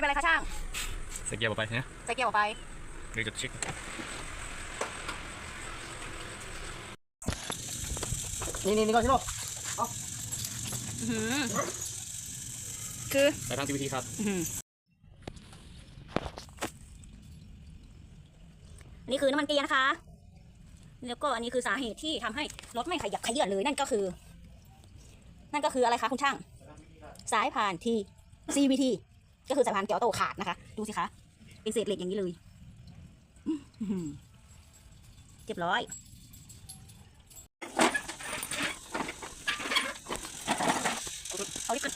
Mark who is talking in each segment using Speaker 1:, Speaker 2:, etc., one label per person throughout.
Speaker 1: ถอาการเป็นอะไรคะช่าง
Speaker 2: ใส่เกียร์ออกไปนะ
Speaker 1: ใส่เกียร์ออกไป
Speaker 2: เดี๋ยวจะเช็ค
Speaker 3: นี่นี่นี่ก่อนชิโร่
Speaker 1: อื้อหือคือ
Speaker 2: แต่ทาง CVT ครับ
Speaker 1: อื้อหืออันนี้คือน้ำมันเกียร์นะคะ แล้วก็อันนี้คือสาเหตุที่ทำให้รถไม่ขยับขยื่นเลยนั่นก็คือ นั่นก็คืออะไรคะคุณช่าง สายพานที่ CVT ก็คือสายพานเกียวโตขาดนะคะ ดูสิคะเป็นเศษเหล็กอย่างนี้เลยเรียบร้อยเอาดิขึ้น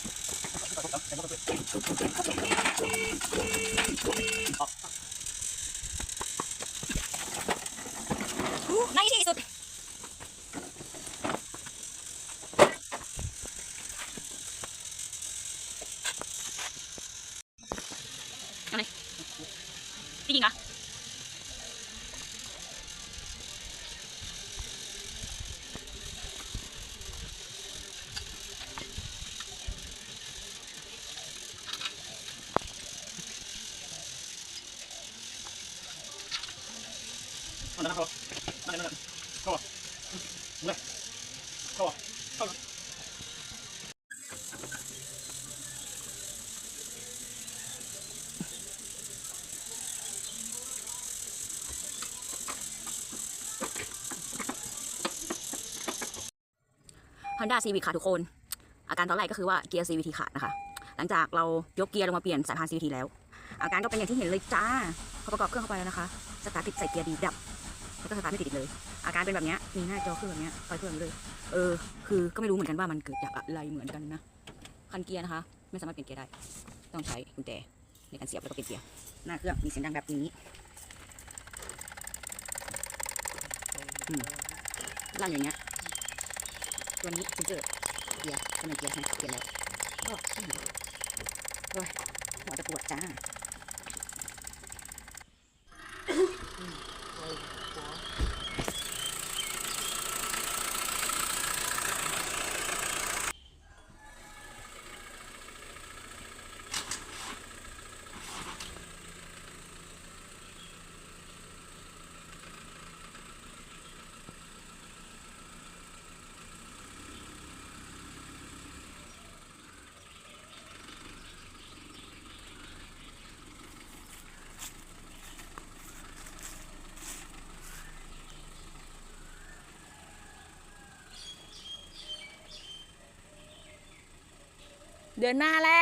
Speaker 1: ในที่สุด อะไรจริงๆเหรอฮ อนด้าซีวิคค่ะทุกคน อาการตอนแรกก็คือว่าเกียร์ CVT ขาดนะคะ หลังจากเรายกเกียร์ลงมาเปลี่ยนสายพาน CVT แล้ว อาการก็เป็นอย่างที่เห็นเลยจ้าพอประกอบเครื่องเข้าไปแล้วนะคะสตาร์ทติดใส่เกียร์ดีดับแล้วก็สตาร์ทไม่ติดเลย อาการเป็นแบบนี้มีหน้าจอเครื่องแบบนี้ไฟเครื่องเลย เออ คือก็ไม่รู้เหมือนกันว่ามันเกิดจากอะไรเหมือนกันนะคันเกียร์นะคะ ไม่สามารถเปลี่ยนเกียร์ได้ ต้องใช้กุญแจในการเสียบแล้วก็เปลี่ยนเกียร์หน้าเครื่องมีเสียงดังแบบนี้อืมลั่นอย่างเงี้ย วนี้เซนเกิดเกียร์กำลังเกียร์นะเกียร์แล้วก็โอ้ยหัวจะปวดจ้า เดือนหน้าแหละ